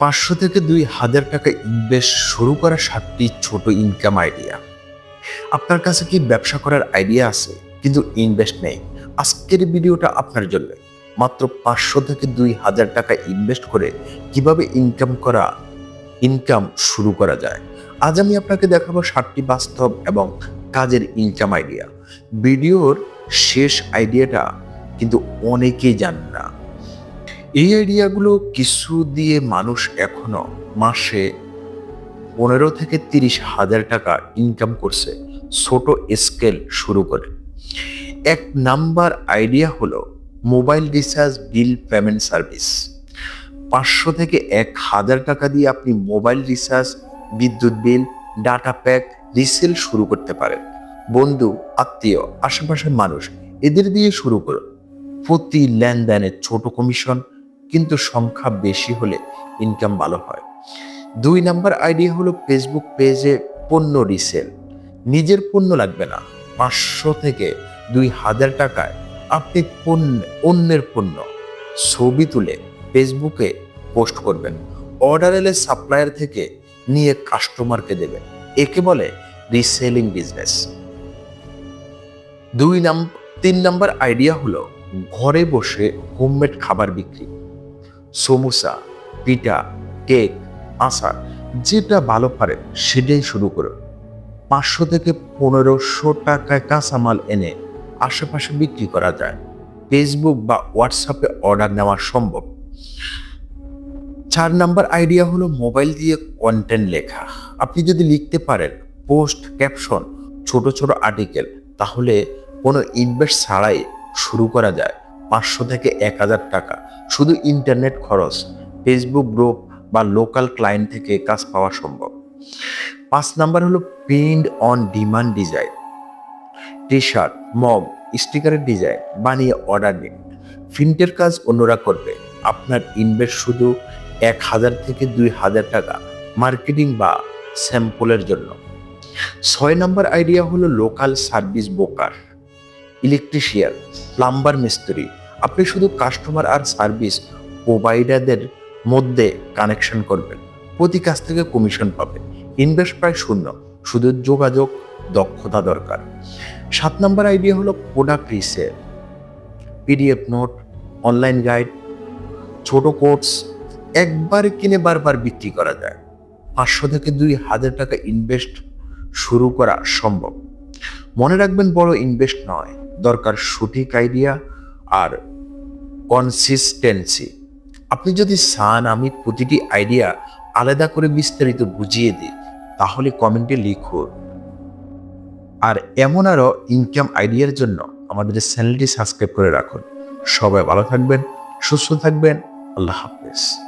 পাঁচশো থেকে দুই হাজার টাকা ইনভেস্ট শুরু করা সাতটি ছোট ইনকাম আইডিয়া আপনার কাছে কি ব্যবসা করার আইডিয়া আছে? কিন্তু ইনভেস্ট নেই। আজকের ভিডিওটা আপনার জন্য। মাত্র পাঁচশো থেকে দুই হাজার টাকা ইনভেস্ট করে কীভাবে ইনকাম করা ইনকাম শুরু করা যায়? আজ আমি আপনাকে দেখাবো সাতটি বাস্তব এবং কাজের ইনকাম আইডিয়া ভিডিওর শেষ আইডিয়াটা কিন্তু অনেকেই জান না। এই আইডিয়াগুলো কিছু দিয়ে মানুষ এখনও মাসে পনেরো থেকে তিরিশ হাজার টাকা ইনকাম করছে, ছোট স্কেল শুরু করে। এক নাম্বার আইডিয়া হলো mobile recharge, bill payment service. পাঁচশো থেকে এক হাজার টাকা দিয়ে আপনি মোবাইল রিচার্জ, বিদ্যুৎ বিল, ডাটা প্যাক রিসেল শুরু করতে পারেন। বন্ধু, আত্মীয়, আশেপাশের মানুষ, এদের দিয়ে শুরু করুন। প্রতি লেনদেনে ছোট কমিশন কিন্তু সংখ্যা বেশি হলে ইনকাম ভালো হয়। দুই নাম্বার আইডিয়া হলো ফেসবুক পেজে পণ্য রিসেল নিজের পণ্য লাগবে না। পাঁচশো থেকে দুই হাজার টাকায় আপনি পণ্য, অন্যের পণ্য ছবি তুলে ফেসবুকে পোস্ট করবেন। অর্ডার এলে সাপ্লায়ার থেকে নিয়ে কাস্টমারকে দেবেন। একে বলে রিসেলিং বিজনেস দুই নাম, তিন নাম্বার আইডিয়া হলো ঘরে বসে হোমমেড খাবার বিক্রি। সমোসা, পিঠা, কেক, আচার, যেটা ভালো পারে, সেটাই শুরু করুন পাঁচশো থেকে পনেরোশো টাকায় কাঁচামাল এনে আশেপাশে বিক্রি করা যায়। ফেসবুক বা হোয়াটসঅ্যাপে অর্ডার নেওয়া সম্ভব। চার নাম্বার আইডিয়া হলো মোবাইল দিয়ে কন্টেন্ট লেখা। আপনি যদি লিখতে পারেন পোস্ট ক্যাপশন ছোট ছোট আর্টিকেল তাহলে কোনো ইনভেস্ট ছাড়াই শুরু করা যায়। পাঁচশো থেকে এক হাজার টাকা। শুধু ইন্টারনেট খরচ, ফেসবুক গ্রুপ বা লোকাল ক্লায়েন্ট থেকে কাজ পাওয়া সম্ভব। পাঁচ নাম্বার হলো print on demand design. T shirt mug, স্টিকারের design বানিয়ে অর্ডার দিন প্রিন্টের কাজ অন্যরা করবে। আপনার ইনভেস্ট শুধু এক হাজার থেকে দুই হাজার টাকা মার্কেটিং বা স্যাম্পলের জন্য। ছয় নম্বর আইডিয়া হলো লোকাল সার্ভিস বোকার ইলেকট্রিশিয়ান প্লাম্বার মিস্ত্রি। আপনি শুধু কাস্টমার আর সার্ভিস প্রোভাইডারদের মধ্যে কানেকশন করবেন। প্রতি কাছ থেকে কমিশন পাবেন। ইনভেস্ট প্রায় শূন্য। শুধু যোগাযোগ, দক্ষতা দরকার। সাত নম্বর আইডিয়া হলো product resell PDF note online guide ছোট কোর্স একবার কিনে বারবার বিক্রি করা যায়। পাঁচশো থেকে দুই হাজার টাকা ইনভেস্ট শুরু করা সম্ভব। মনে রাখবেন বড় ইনভেস্ট নয়। দরকার সঠিক আইডিয়া আর কনসিস্টেন্সি আপনি যদি চান আমি প্রতিটি আইডিয়া আলাদা করে বিস্তারিত বুঝিয়ে দিই, তাহলে কমেন্টে লিখুন। আর এমন আরও ইনকাম আইডিয়ার জন্য আমাদের চ্যানেলটি সাবস্ক্রাইব করে রাখুন। সবাই ভালো থাকবেন, সুস্থ থাকবেন, আল্লাহ হাফেজ।